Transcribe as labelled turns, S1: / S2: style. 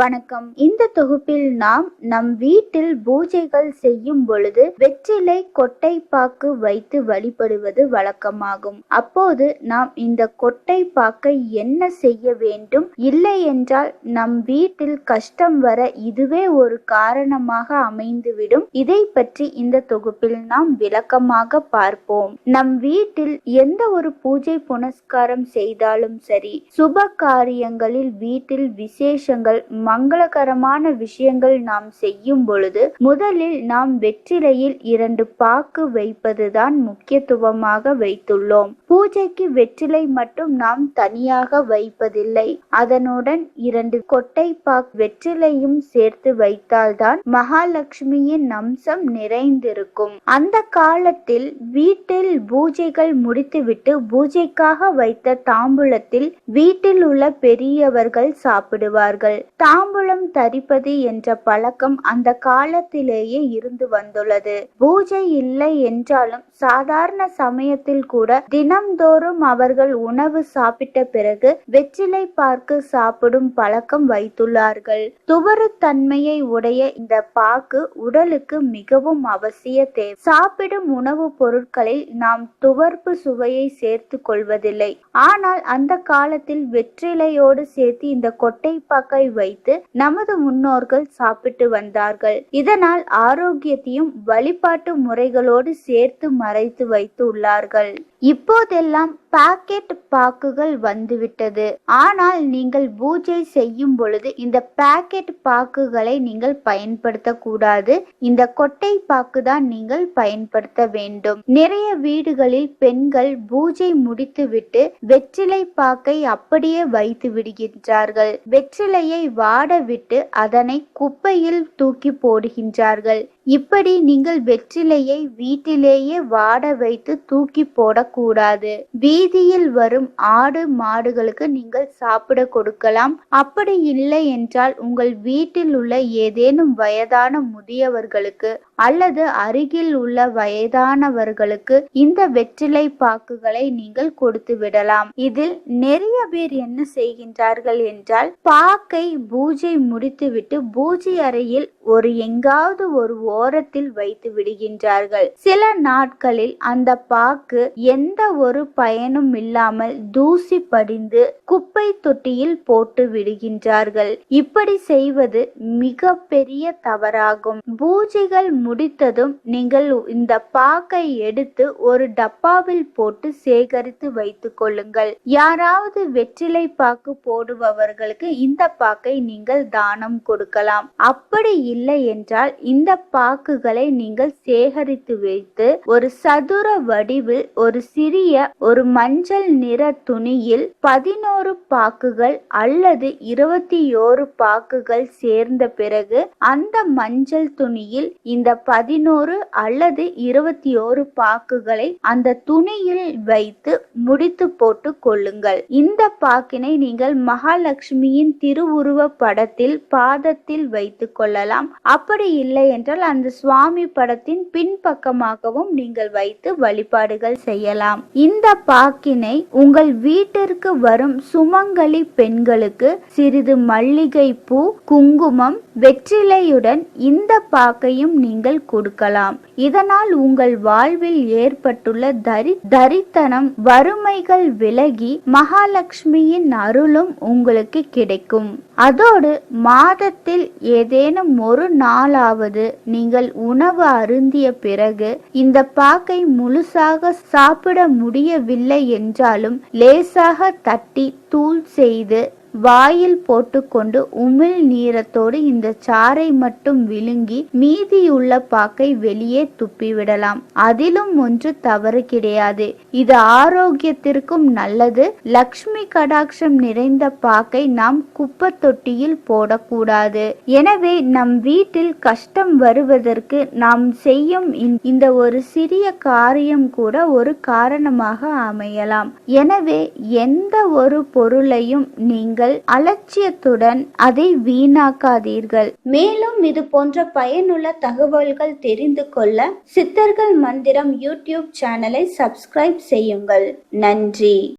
S1: வணக்கம். இந்த தொகுப்பில் நாம் நம் வீட்டில் பூஜைகள் செய்யும் பொழுது வெற்றிலை கொட்டை பாக்கு வைத்து வழிபடுவது வழக்கமாகும். அப்போது நாம் இந்த கொட்டை பாக்கை என்ன செய்ய வேண்டும்? இல்லை என்றால் நம் வீட்டில் கஷ்டம் வர இதுவே ஒரு காரணமாக அமைந்துவிடும். இதை பற்றி இந்த தொகுப்பில் நாம் விளக்கமாக பார்ப்போம். நம் வீட்டில் எந்த ஒரு பூஜை புனஸ்காரம் செய்தாலும் சரி சுப காரியங்களில் வீட்டில் விசேஷங்கள் மங்களகரமான விஷயங்கள் நாம் செய்யும் பொழுது முதலில் நாம் வெற்றிலையில் இரண்டு பாக்கு வைப்பதுதான் முக்கியத்துவமாக வைத்துள்ளோம். பூஜைக்கு வெற்றிலை மட்டும் நாம் தனியாக வைப்பதில்லை. அதனுடன் இரண்டு கொட்டை பாக் வெற்றிலையும் சேர்த்து வைத்தால்தான் மகாலட்சுமியின் அம்சம் நிறைந்திருக்கும். அந்த காலத்தில் வீட்டில் பூஜைகள் முடித்துவிட்டு பூஜைக்காக வைத்த தாம்பூலத்தில் வீட்டில் உள்ள பெரியவர்கள் சாப்பிடுவார்கள். தாம்பூலம் தரிப்பது என்ற பழக்கம் அந்த காலத்திலேயே இருந்து வந்துள்ளது. பூஜை இல்லை என்றாலும் சாதாரண சமயத்தில் கூட தினம்தோறும் அவர்கள் உணவு சாப்பிட்ட பிறகு வெற்றிலை பார்க்கு சாப்பிடும் பழக்கம் வைத்துள்ளார்கள். துவரு தன்மையை உடைய இந்த பாக்கு உடலுக்கு மிகவும் அவசிய தேவை சாப்பிடும் உணவுப் பொருட்களில் நாம் துவர்ப்பு சுவையை சேர்த்து கொள்வதில்லை. ஆனால் அந்த காலத்தில் வெற்றிலையோடு சேர்த்து இந்த கொட்டை பாக்கை வை வைத்து நமது முன்னோர்கள் சாப்பிட்டு வந்தார்கள். இதனால் ஆரோக்கியத்தையும் வழிபாட்டு முறைகளோடு சேர்த்து மறைத்து வைத்து உள்ளார்கள். இப்போதெல்லாம் பாக்கெட் பாக்குகள் வந்துவிட்டது. ஆனால் நீங்கள் பூஜை செய்யும் பொழுது இந்த பாக்கெட் பாக்குகளை நீங்கள் பயன்படுத்தக்கூடாது. இந்த கொட்டை பாக்கு தான் நீங்கள் பயன்படுத்த வேண்டும். நிறைய வீடுகளில் பெண்கள் பூஜை முடித்துவிட்டு வெற்றிலை பாக்கை அப்படியே வைத்து விடுகின்றார்கள். வெற்றிலையை வாட விட்டு அதனை குப்பையில் தூக்கி போடுகின்றார்கள். இப்படி நீங்கள் வெற்றிலையை வீட்டிலேயே வாட வைத்து தூக்கி போடக்கூடாது. வீதியில் வரும் ஆடு மாடுகளுக்கு நீங்கள் சாப்பிட கொடுக்கலாம். அப்படி இல்லை என்றால் உங்கள் வீட்டில் உள்ள ஏதேனும் வயதான முதியவர்களுக்கு அல்லது அருகில் உள்ள வயதானவர்களுக்கு இந்த வெற்றிலை பாக்குகளை நீங்கள் கொடுத்து விடலாம். இதில் நிறைய பேர் என்ன செய்கின்றார்கள் என்றால் பாக்கை பூஜை முடித்துவிட்டு பூஜை அறையில் ஒரு எங்காவது ஒரு ஓரத்தில் வைத்து விடுகின்றார்கள். சில நாட்களில் அந்த பாக்கு எந்த ஒரு பயனும் இல்லாமல் தூசி படிந்து குப்பை தொட்டியில் போட்டு விடுகின்றார்கள். இப்படி செய்வது மிக பெரிய தவறாகும். பூஜைகள் முடித்ததும் நீங்கள் இந்த பாக்கை எடுத்து ஒரு டப்பாவில் போட்டு சேகரித்து வைத்துக் கொள்ளுங்கள். யாராவது வெற்றிலை பாக்கு போடுபவர்களுக்கு இந்த பாக்கை நீங்கள் தானம் கொடுக்கலாம். அப்படி இல்லை என்றால் இந்த வாக்குகளை நீங்கள் சேகரித்து வைத்து ஒரு சதுர வடிவில் ஒரு சிறிய ஒரு மஞ்சள் நிற துணியில் பதினோரு பாக்குகள் அல்லது இருபத்தி ஓரு பாக்குகள் சேர்ந்த பிறகு அந்த மஞ்சள் துணியில் இந்த பதினோரு அல்லது இருபத்தி ஓரு பாக்குகளை அந்த துணியில் வைத்து முடித்து போட்டு கொள்ளுங்கள். இந்த பாக்கினை நீங்கள் மகாலட்சுமியின் திருவுருவ படத்தில் பாதத்தில் வைத்துக் கொள்ளலாம். அப்படி இல்லை என்றால் அந்த சுவாமி படத்தின் பின்பக்கமாகவும் நீங்கள் வைத்து வழிபாடுகள் செய்யலாம். இந்த பாக்கினை உங்கள் வீட்டிற்கு வரும் சுமங்கலி பெண்களுக்கு சிறிது மல்லிகை பூ குங்குமம் வெற்றிலையுடன் இந்த பாக்கையும் நீங்கள் கொடுக்கலாம். இதனால் உங்கள் வாழ்வில் ஏற்பட்டுள்ள தரி தரித்தனம் வறுமைகள் விலகி மகாலட்சுமியின் அருளும் உங்களுக்கு கிடைக்கும். அதோடு மாதத்தில் ஏதேனும் ஒரு நாளாவது நீங்கள் உணவு அருந்திய பிறகு இந்த பாக்கை முழுசாக சாப்பிட முடியவில்லை என்றாலும் லேசாக தட்டி தூள் செய்து வாயில் போட்டுக்கொண்டு உமிழ் நீரத்தோடு இந்த சாறை மட்டும் விழுங்கி மீதியுள்ள பாக்கை வெளியே துப்பிவிடலாம். அதிலும் ஒன்று தவறு கிடையாது. இது ஆரோக்கியத்திற்கும் நல்லது. லக்ஷ்மி கடாட்சம் நிறைந்த பாக்கை நாம் குப்பை தொட்டியில் போடக்கூடாது. எனவே நம் வீட்டில் கஷ்டம் வருவதற்கு நாம் செய்யும் இந்த ஒரு சிறிய காரியம் கூட ஒரு காரணமாக அமையலாம். எனவே எந்த ஒரு பொருளையும் நீங்கள் நீங்கள் அலட்சியத்துடன் அதை வீணாக்காதீர்கள். மேலும் இது போன்ற பயனுள்ள தகவல்கள் தெரிந்து கொள்ள சித்தர்கள் மந்திரம் யூடியூப் சேனலை சப்ஸ்கிரைப் செய்யுங்கள். நன்றி.